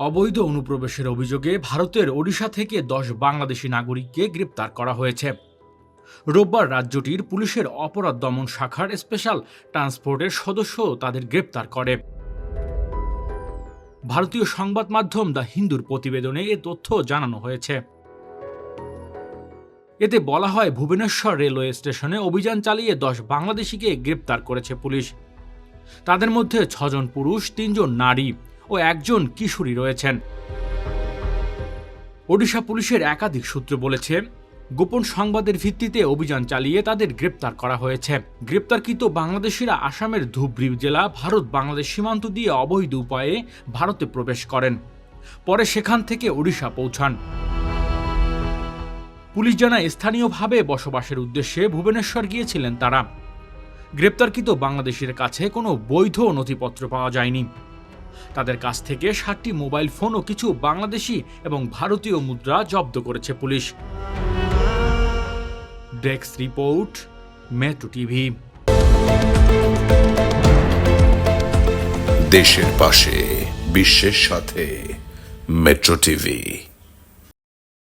অবৈধ অনুপ্রবেশের অভিযোগে ভারতের ওড়িশা থেকে দশ বাংলাদেশি নাগরিককে গ্রেপ্তার করা হয়েছে। রোববার রাজ্যটির পুলিশের অপরাধ দমন শাখার স্পেশাল ট্রান্সপোর্টের সদস্য তাদের গ্রেপ্তার করে। ভারতীয় সংবাদ মাধ্যম দ্য হিন্দুর প্রতিবেদনে এ তথ্য জানানো হয়েছে। এতে বলা হয়, ভুবনেশ্বর রেলওয়ে স্টেশনে অভিযান চালিয়ে দশ বাংলাদেশিকে গ্রেপ্তার করেছে পুলিশ। তাদের মধ্যে ছজন পুরুষ, তিনজন নারী। ও একজন কিশোরী রয়েছেন। ওডিশা পুলিশের একাধিক সূত্র বলেছে, গোপন সংবাদের ভিত্তিতে অভিযান চালিয়ে তাদের গ্রেপ্তার করা হয়েছে। গ্রেপ্তারকৃত বাংলাদেশিরা আসামের ধুবড়ি জেলা, ভারত বাংলাদেশ সীমান্ত দিয়ে অবৈধ উপায়ে ভারতে প্রবেশ করেন। পরে সেখান থেকে ওড়িশা পৌঁছান। পুলিশ জানায়, স্থানীয়ভাবে বসবাসের উদ্দেশ্যে ভুবনেশ্বর গিয়েছিলেন তারা। গ্রেপ্তারকৃত বাংলাদেশের কাছে কোনো বৈধ নথিপত্র পাওয়া যায়নি। তাদের কাছ থেকে ষাটটি মোবাইল ফোন ও কিছু বাংলাদেশি এবং ভারতীয় মুদ্রা জব্দ করেছে পুলিশ। ডেক্স রিপোর্ট, মেট্রো টিভি। দেশের পাশে, বিশ্বের সাথে, মেট্রো টিভি।